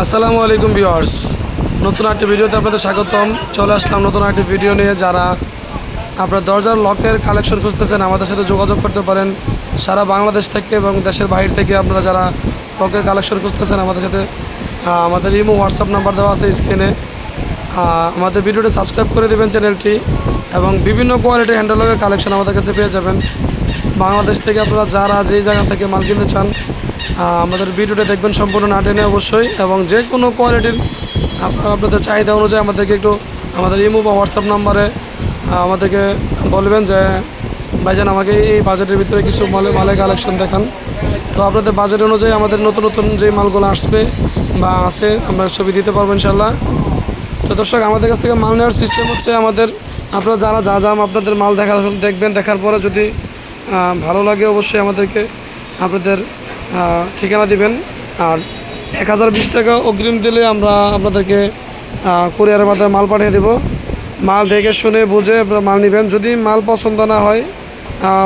আসসালামু আলাইকুম ভিউয়ার্স। নতুন একটি ভিডিওতে আপনাদের স্বাগতম। চলে আসলাম নতুন একটি ভিডিও নিয়ে। যারা আপনার দরজার লকের কালেকশন খুঁজতেছেন, আমাদের সাথে যোগাযোগ করতে পারেন। সারা বাংলাদেশ থেকে এবং দেশের বাইরে থেকে আপনারা যারা লকের কালেকশন খুঁজতেছেন, আমাদের সাথে আমাদের ইমো, হোয়াটসঅ্যাপ নাম্বার দেওয়া আছে স্ক্রিনে। আমাদের ভিডিওটি সাবস্ক্রাইব করে দেবেন চ্যানেলটি এবং বিভিন্ন কোয়ালিটির হ্যান্ডেল লকের কালেকশন আমাদের কাছে পেয়ে যাবেন। বাংলাদেশ থেকে আপনারা যারা যেই জায়গা থেকে মাল কিনতে চান আমাদের ভিডিওটা দেখবেন সম্পূর্ণ না টেনে অবশ্যই, এবং যে কোনো কোয়ালিটির আপনাদের চাহিদা অনুযায়ী আমাদেরকে একটু, আমাদের ইমো বা হোয়াটসঅ্যাপ নাম্বারে আমাদেরকে বলবেন যে, ভাইজান, আমাকে এই বাজেটের ভিতরে কিছু মালে, মালের কালেকশন দেখান। তো আপনাদের বাজেট অনুযায়ী আমাদের নতুন নতুন যে মালগুলো আসবে বা আছে, আমরা ছবি দিতে পারব ইনশাল্লাহ তো দর্শক, আমাদের কাছ থেকে মাল নেওয়ার সিস্টেম হচ্ছে আমাদের, আপনারা যারা, যা যাম আপনাদের মাল দেখা, দেখবেন, দেখার পরে যদি ভালো লাগে অবশ্যই আমাদেরকে, আপনাদের ঠিকানা দিবেন। আর এক হাজার বিশ টাকা অগ্রিম দিলে আমরা আপনাদেরকে কুরিয়ারের মাধ্যমে মাল পাঠিয়ে দেবো। মাল দেখে শুনে বুঝে মাল নেবেন। যদি মাল পছন্দ না হয়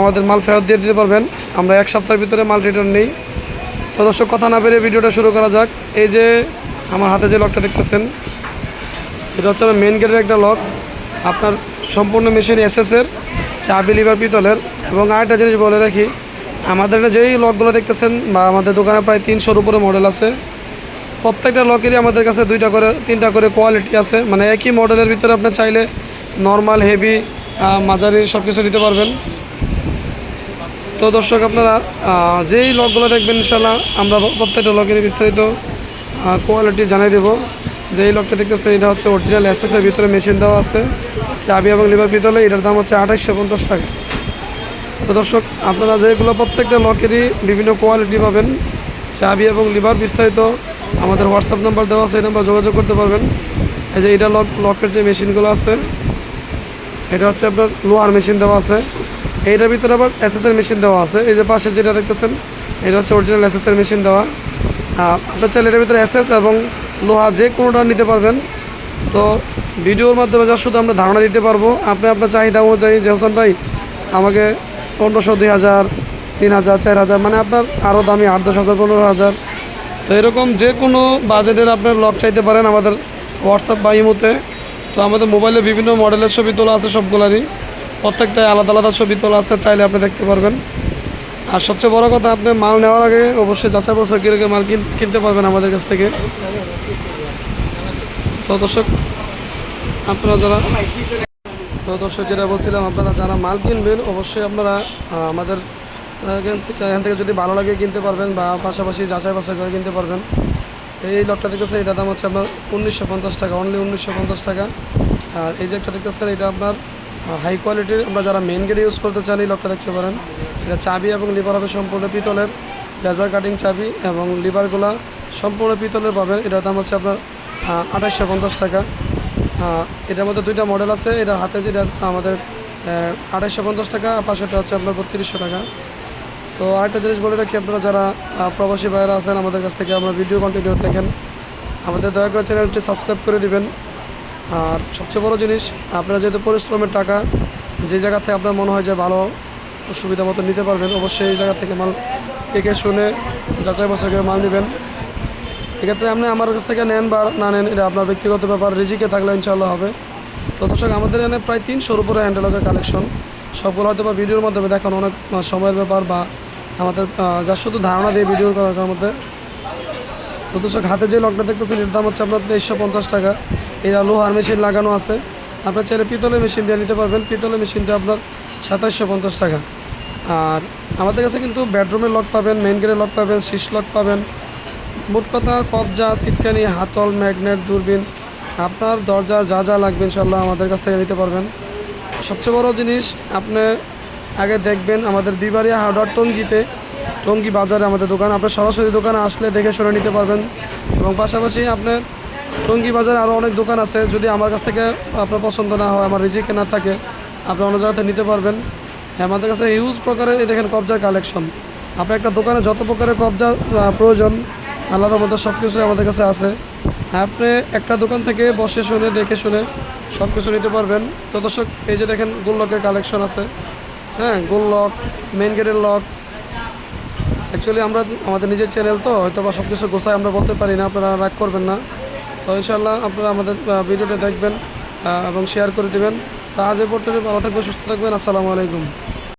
আমাদের মাল ফেরত দিয়ে দিতে পারবেন। আমরা এক সপ্তাহের ভিতরে মাল রিটার্ন নেই। তো দর্শক, কথা না বেরিয়ে ভিডিওটা শুরু করা যাক। এই যে আমার হাতে যে লকটা দেখতেছেন, এটা হচ্ছে মেন গেটের একটা লক আপনার সম্পূর্ণ মেশিন এসএসের চাবি লিভার পিতলের। এবং আরেকটা জিনিস বলে রাখি আমাদের যেই লকগুলো দেখতেছেন, বা আমাদের দোকানে প্রায় তিনশোর উপরে মডেল আছে। প্রত্যেকটা লকেরই আমাদের কাছে দুইটা করে, তিনটা করে কোয়ালিটি আছে। মানে একই মডেলের ভিতরে আপনি চাইলে নর্মাল হেভি মাঝারি সব কিছু নিতে পারবেন। তো দর্শক আপনারা যেই লকগুলো দেখবেন ইনশাল্লাহ আমরা প্রত্যেকটা লকেরই বিস্তারিত কোয়ালিটি জানাই দেবো। যে এই লকটা দেখতেছেন, এটা হচ্ছে অরিজিনাল এসএসের ভিতরে মেশিন দেওয়া আছে। চাবি এবং লিভার পিতলে এটার দাম হচ্ছে আঠাইশশো পঞ্চাশ টাকা। তো দর্শক, আপনারা যেগুলো প্রত্যেকটা লকেরই বিভিন্ন কোয়ালিটি পাবেন, চাবি এবং লিভার বিস্তারিত আমাদের হোয়াটসঅ্যাপ নাম্বার দেওয়া আছে নাম্বার যোগাযোগ করতে পারবেন। এই যে এটা লক, লকের যে মেশিনগুলো আছে, এটা হচ্ছে আপনার লোহার মেশিন দেওয়া আছে। এইটার ভিতরে আবার এসএসের মেশিন দেওয়া আছে। এই যে পাশে যেটা দেখতেছেন, এটা হচ্ছে অরিজিনাল এসএসের মেশিন দেওয়া। আপনার চাইলে এটার ভিতরে এসএস এবং লোহা যে কোনোটা নিতে পারবেন। তো ভিডিওর মাধ্যমে যা শুধু আমরা ধারণা দিতে পারব, আপনি আপনার চাহিদা অনুযায়ী যে হোসেন ভাই, আমাকে পনেরোশো, দুই হাজার, তিন হাজার, চার হাজার মানে আপনার আরও দামি আট, দশ হাজার, পনেরো হাজার। তো এরকম যে কোনো বাজেটের আপনার লক চাইতে পারেন আমাদের হোয়াটসঅ্যাপ বা ইমোতে। তো আমাদের মোবাইলে বিভিন্ন মডেলের ছবি তোলা আছে সবগুলারই। প্রত্যেকটাই আলাদা আলাদা ছবি তোলা আছে, চাইলে আপনি দেখতে পারবেন। আর সবচেয়ে বড় কথা আপনি মাল নেওয়ার আগে অবশ্যই যাচাই বাছাই করে মাল কিন- কিনতে পারবেন আমাদের কাছ থেকে। তো দর্শক, আপনারা যারা তো দর্শক, যেটা বলছিলাম, আপনারা যারা মাল কিনবেন, অবশ্যই আপনারা আমাদের এখান থেকে যদি ভালো লাগে কিনতে পারবেন বা পাশাপাশি যাচাই বাছাই করে কিনতে পারবেন। এই লকটা দেখতেছেন, এটার দাম হচ্ছে আপনার উনিশশো পঞ্চাশ টাকা অনলি উনিশশো পঞ্চাশ টাকা। আর এই যে একটা দেখতেছেন, এটা আপনার হাই কোয়ালিটির আমরা যারা মেন গেট ইউজ করতে চান, এই লকটা দেখতে পারেন। এটা চাবি এবং লিভার হবে সম্পূর্ণ পিতলের লেজার কাটিং চাবি এবং লিভারগুলা সম্পূর্ণ পিতলের পাবেন। এটার দাম হচ্ছে আপনার আঠাশশো টাকা। এটার মধ্যে দুইটা মডেল আছে। এটা হাতে যেটা আমাদের আড়াইশো পঞ্চাশ টাকা পাশেটা হচ্ছে আপনার বত্রিশশো টাকা। তো আরেকটা জিনিস বলে রাখি, আপনারা যারা প্রবাসী ভাইয়েরা আছেন আমাদের কাছ থেকে আমরা ভিডিও কন্টিনিউ দেখেন। আমাদের দয়া করে চ্যানেলটি সাবস্ক্রাইব করে দিবেন। আর সবচেয়ে বড় জিনিস, আপনারা যেহেতু পরিশ্রমের টাকা, যে জায়গা থেকে আপনার মনে হয় যে ভালো সুবিধা মতো নিতে পারবেন, অবশ্যই এই জায়গা থেকে মাল দেখে শুনে যাচাই বাছাই করে মাল নেবেন। এক্ষেত্রে আপনি আমার কাছ থেকে নেন বা না নেন এটা আপনার ব্যক্তিগত ব্যাপার রিজিকে থাকলে ইনশাল্লাহ হবে। তো দর্শক আমাদের এখানে প্রায় তিনশোর উপরে হ্যান্ডেলকের কালেকশন সবগুলো হয়তো বা ভিডিওর মাধ্যমে দেখানো অনেক সময়ের ব্যাপার বা আমাদের আহ, যা শুধু ধারণা দিয়ে ভিডিও করার মধ্যে। তো দর্শক হাতে যে লকটা দেখতেছেন এর দাম হচ্ছে আপনার তেইশশো পঞ্চাশ টাকা। এরা লোহার মেশিন লাগানো আছে। আপনার চাইলে পিতলের মেশিন দিয়ে নিতে পারবেন। পিতলের মেশিনটা আপনার সাতাশশো পঞ্চাশ টাকা। আর আমাদের কাছে কিন্তু বেডরুমের লক পাবেন মেইন গেটের লক পাবেন শীষ লক পাবেন। মোট কথা কবজা সিটকানি হাতল, ম্যাগনেট, দূরবীন। আপনার দরজার যা যা লাগবে ইনশাল্লাহ আমাদের কাছ থেকে নিতে পারবেন। সবচেয়ে বড় জিনিস, আপনি আগে দেখবেন আমাদের বিবারিয়া হার্ডওয়ার টঙ্গিতে, টঙ্গি বাজারে আমাদের দোকান। আপনি সরাসরি দোকানে আসলে দেখে শুনে নিতে পারবেন। এবং পাশাপাশি আপনার টঙ্গি বাজারে আরও অনেক দোকান আছে, যদি আমার কাছ থেকে আপনার পছন্দ না হয়, আমার রিজিকে না থাকে, আপনি অন্য জায়গাতে নিতে পারবেন। আমাদের কাছে হিউজ প্রকারের দেখেন কবজার কালেকশন আপনার একটা দোকানে যত প্রকারের কবজা প্রয়োজন আল্লাহর মধ্যে সব কিছুই আমাদের কাছে আছে। আপনি একটা দোকান থেকে বসে শুনে, দেখে শুনে সব কিছু নিতে পারবেন। তো দর্শক, এই যে দেখেন গোল লকের কালেকশন আছে। হ্যাঁ গোল লক মেন গেটের লক অ্যাকচুয়ালি আমরা আমাদের নিজের চ্যানেল তো হয়তো বা সব কিছু গোছায় আমরা বলতে পারি না, আপনারা রাগ করবেন না। তো ইনশাল্লাহ আপনারা আমাদের ভিডিওটা দেখবেন এবং শেয়ার করে দেবেন। তা আজ এ পর্যন্ত ভালো থাকবেন, সুস্থ থাকবেন। আসসালামু আলাইকুম।